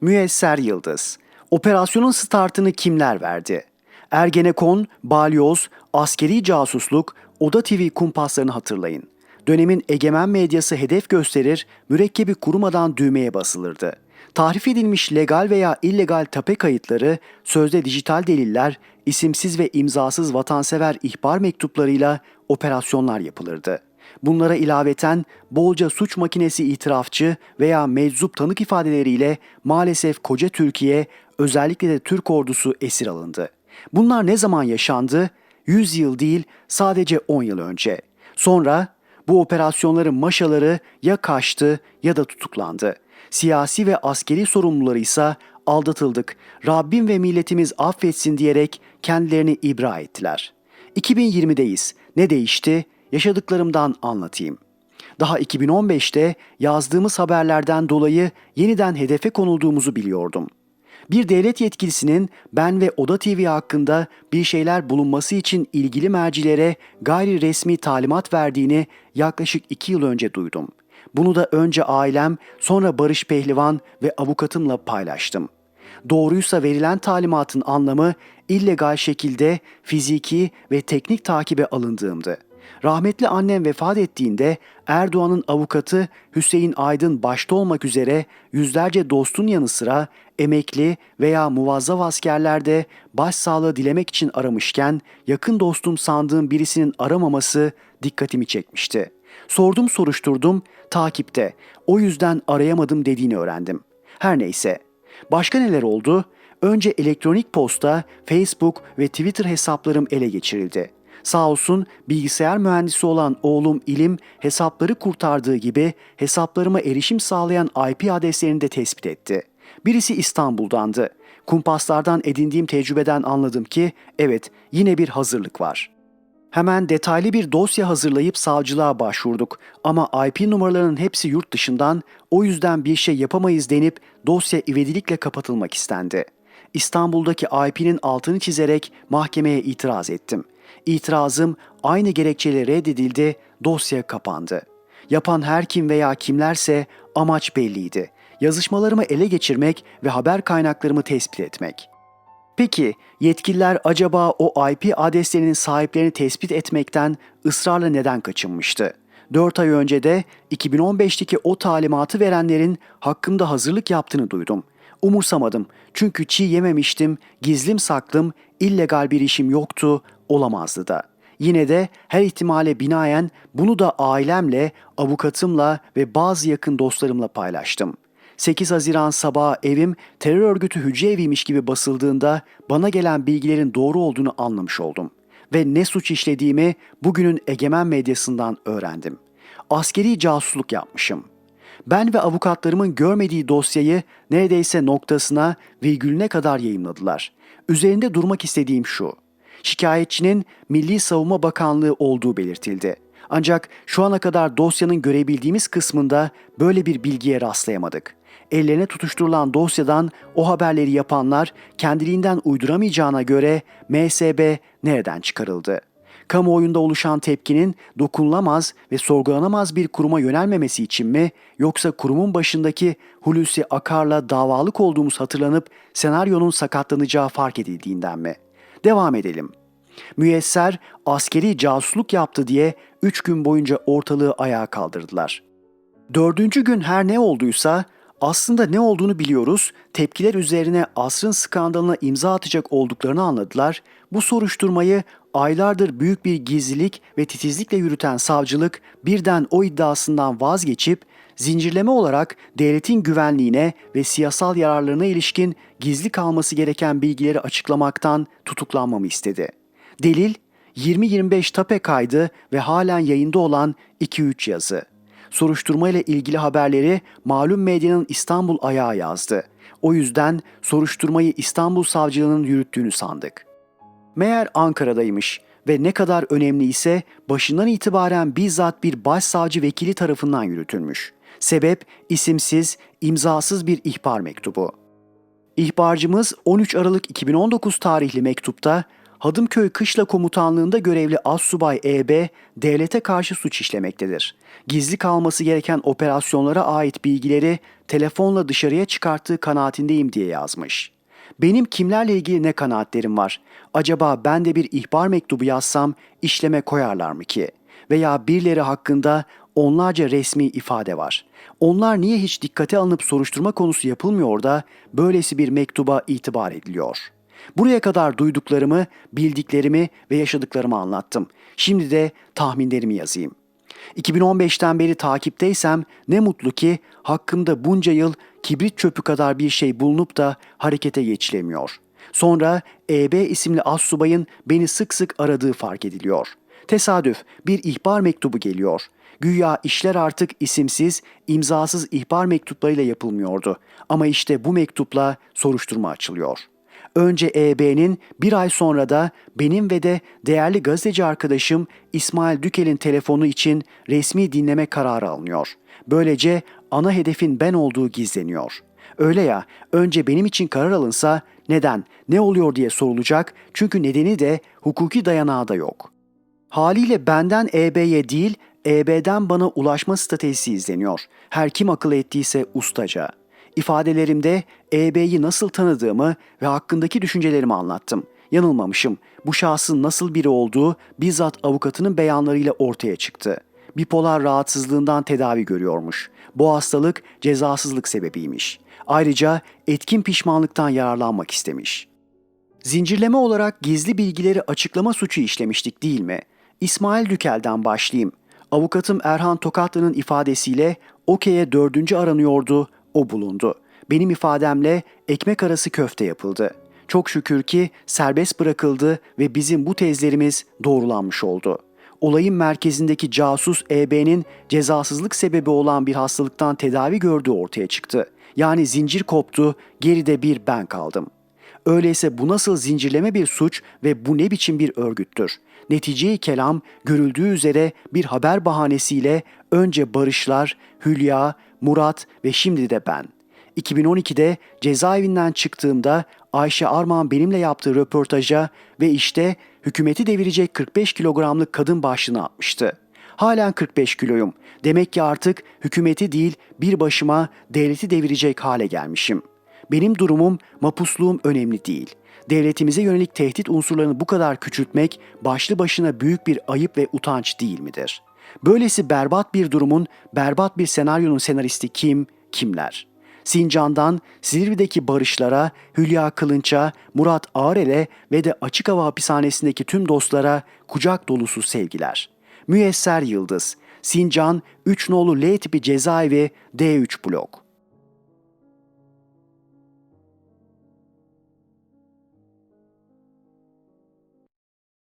Müyesser Yıldız. Operasyonun startını kimler verdi? Ergenekon, balyoz, askeri casusluk, Oda TV kumpaslarını hatırlayın. Dönemin egemen medyası hedef gösterir, mürekkebi kurumadan düğmeye basılırdı. Tahrif edilmiş legal veya illegal tape kayıtları, sözde dijital deliller, isimsiz ve imzasız vatansever ihbar mektuplarıyla operasyonlar yapılırdı. Bunlara ilaveten bolca suç makinesi itirafçı veya meczup tanık ifadeleriyle maalesef koca Türkiye, özellikle de Türk ordusu esir alındı. Bunlar ne zaman yaşandı? 100 yıl değil, sadece 10 yıl önce. Sonra bu operasyonların maşaları ya kaçtı ya da tutuklandı. Siyasi ve askeri sorumluları ise aldatıldık, Rabbim ve milletimiz affetsin diyerek kendilerini ibra ettiler. 2020'deyiz. Ne değişti? Yaşadıklarımdan anlatayım. Daha 2015'te yazdığımız haberlerden dolayı yeniden hedefe konulduğumuzu biliyordum. Bir devlet yetkilisinin ben ve Oda TV hakkında bir şeyler bulunması için ilgili mercilere gayri resmi talimat verdiğini yaklaşık iki yıl önce duydum. Bunu da önce ailem, sonra Barış Pehlivan ve avukatımla paylaştım. Doğruysa verilen talimatın anlamı illegal şekilde fiziki ve teknik takibe alındığımdı. Rahmetli annem vefat ettiğinde Erdoğan'ın avukatı Hüseyin Aydın başta olmak üzere yüzlerce dostun yanı sıra emekli veya muvazzaf askerlerde başsağlığı dilemek için aramışken yakın dostum sandığım birisinin aramaması dikkatimi çekmişti. Sordum soruşturdum, takipte. O yüzden arayamadım dediğini öğrendim. Her neyse. Başka neler oldu? Önce elektronik posta, Facebook ve Twitter hesaplarım ele geçirildi. Sağ olsun bilgisayar mühendisi olan oğlum İlim hesapları kurtardığı gibi hesaplarıma erişim sağlayan IP adreslerini de tespit etti. Birisi İstanbul'dandı. Kumpaslardan edindiğim tecrübeden anladım ki evet yine bir hazırlık var. Hemen detaylı bir dosya hazırlayıp savcılığa başvurduk ama IP numaralarının hepsi yurt dışından o yüzden bir şey yapamayız denip dosya ivedilikle kapatılmak istendi. İstanbul'daki IP'nin altını çizerek mahkemeye itiraz ettim. İtirazım aynı gerekçeyle reddedildi, dosya kapandı. Yapan her kim veya kimlerse amaç belliydi. Yazışmalarımı ele geçirmek ve haber kaynaklarımı tespit etmek. Peki yetkililer acaba o IP adreslerinin sahiplerini tespit etmekten ısrarla neden kaçınmıştı? 4 ay önce de 2015'teki o talimatı verenlerin hakkımda hazırlık yaptığını duydum. Umursamadım çünkü çiğ yememiştim, gizlim saklım, illegal bir işim yoktu, olamazdı da. Yine de her ihtimale binaen bunu da ailemle, avukatımla ve bazı yakın dostlarımla paylaştım.'' 8 Haziran sabahı evim terör örgütü hücre eviymiş gibi basıldığında bana gelen bilgilerin doğru olduğunu anlamış oldum. Ve ne suç işlediğimi bugünün egemen medyasından öğrendim. Askeri casusluk yapmışım. Ben ve avukatlarımın görmediği dosyayı neredeyse noktasına, virgülüne kadar yayınladılar. Üzerinde durmak istediğim şu. Şikayetçinin Milli Savunma Bakanlığı olduğu belirtildi. Ancak şu ana kadar dosyanın görebildiğimiz kısmında böyle bir bilgiye rastlayamadık ellerine tutuşturulan dosyadan o haberleri yapanlar kendiliğinden uyduramayacağına göre MSB nereden çıkarıldı? Kamuoyunda oluşan tepkinin dokunulamaz ve sorgulanamaz bir kuruma yönelmemesi için mi yoksa kurumun başındaki Hulusi Akar'la davalık olduğumuz hatırlanıp senaryonun sakatlanacağı fark edildiğinden mi? Devam edelim. Müyesser askeri casusluk yaptı diye 3 gün boyunca ortalığı ayağa kaldırdılar. Dördüncü gün her ne olduysa aslında ne olduğunu biliyoruz, tepkiler üzerine asrın skandalına imza atacak olduklarını anladılar. Bu soruşturmayı aylardır büyük bir gizlilik ve titizlikle yürüten savcılık birden o iddiasından vazgeçip zincirleme olarak devletin güvenliğine ve siyasal yararlarına ilişkin gizli kalması gereken bilgileri açıklamaktan tutuklanmamı istedi. Delil 20-25 tape kaydı ve halen yayında olan 2-3 yazı soruşturma ile ilgili haberleri malum medyanın İstanbul ayağı yazdı. O yüzden soruşturmayı İstanbul Savcılığı'nın yürüttüğünü sandık. Meğer Ankara'daymış ve ne kadar önemli ise başından itibaren bizzat bir başsavcı vekili tarafından yürütülmüş. Sebep isimsiz, imzasız bir ihbar mektubu. İhbarcımız 13 Aralık 2019 tarihli mektupta Hadımköy Kışla Komutanlığında görevli Assubay EB, devlete karşı suç işlemektedir. Gizli kalması gereken operasyonlara ait bilgileri telefonla dışarıya çıkarttığı kanaatindeyim diye yazmış. Benim kimlerle ilgili ne kanaatlerim var? Acaba ben de bir ihbar mektubu yazsam işleme koyarlar mı ki? Veya birileri hakkında onlarca resmi ifade var. Onlar niye hiç dikkate alınıp soruşturma konusu yapılmıyor da böylesi bir mektuba itibar ediliyor? Buraya kadar duyduklarımı, bildiklerimi ve yaşadıklarımı anlattım. Şimdi de tahminlerimi yazayım. 2015'ten beri takipteysem ne mutlu ki hakkımda bunca yıl kibrit çöpü kadar bir şey bulunup da harekete geçilemiyor. Sonra EB isimli assubayın beni sık sık aradığı fark ediliyor. Tesadüf bir ihbar mektubu geliyor. Güya işler artık isimsiz, imzasız ihbar mektuplarıyla yapılmıyordu. Ama işte bu mektupla soruşturma açılıyor.'' Önce EB'nin bir ay sonra da benim ve de değerli gazeteci arkadaşım İsmail Dükel'in telefonu için resmi dinleme kararı alınıyor. Böylece ana hedefin ben olduğu gizleniyor. Öyle ya, önce benim için karar alınsa neden, ne oluyor diye sorulacak çünkü nedeni de hukuki dayanağı da yok. Haliyle benden EB'ye değil, EB'den bana ulaşma stratejisi izleniyor. Her kim akıl ettiyse ustaca. İfadelerimde EB'yi nasıl tanıdığımı ve hakkındaki düşüncelerimi anlattım. Yanılmamışım. Bu şahsın nasıl biri olduğu bizzat avukatının beyanlarıyla ortaya çıktı. Bipolar rahatsızlığından tedavi görüyormuş. Bu hastalık cezasızlık sebebiymiş. Ayrıca etkin pişmanlıktan yararlanmak istemiş. Zincirleme olarak gizli bilgileri açıklama suçu işlemiştik değil mi? İsmail Dükel'den başlayayım. Avukatım Erhan Tokatlı'nın ifadesiyle okey'e dördüncü aranıyordu, o bulundu. Benim ifademle ekmek arası köfte yapıldı. Çok şükür ki serbest bırakıldı ve bizim bu tezlerimiz doğrulanmış oldu. Olayın merkezindeki casus EB'nin cezasızlık sebebi olan bir hastalıktan tedavi gördüğü ortaya çıktı. Yani zincir koptu, geride bir ben kaldım. Öyleyse bu nasıl zincirleme bir suç ve bu ne biçim bir örgüttür? Neticeyi kelam görüldüğü üzere bir haber bahanesiyle önce Barışlar, Hülya, Murat ve şimdi de ben. 2012'de cezaevinden çıktığımda Ayşe Armağan benimle yaptığı röportaja ve işte hükümeti devirecek 45 kilogramlık kadın başlığını atmıştı. Halen 45 kiloyum. Demek ki artık hükümeti değil bir başıma devleti devirecek hale gelmişim. Benim durumum, mapusluğum önemli değil. Devletimize yönelik tehdit unsurlarını bu kadar küçültmek başlı başına büyük bir ayıp ve utanç değil midir? Böylesi berbat bir durumun, berbat bir senaryonun senaristi kim, kimler? Sincan'dan Silivri'deki barışlara, Hülya Kılınç'a, Murat Ağrel'e ve de açık hava hapishanesindeki tüm dostlara kucak dolusu sevgiler. Müyesser Yıldız, Sincan 3 nolu L tipi cezaevi D3 blok.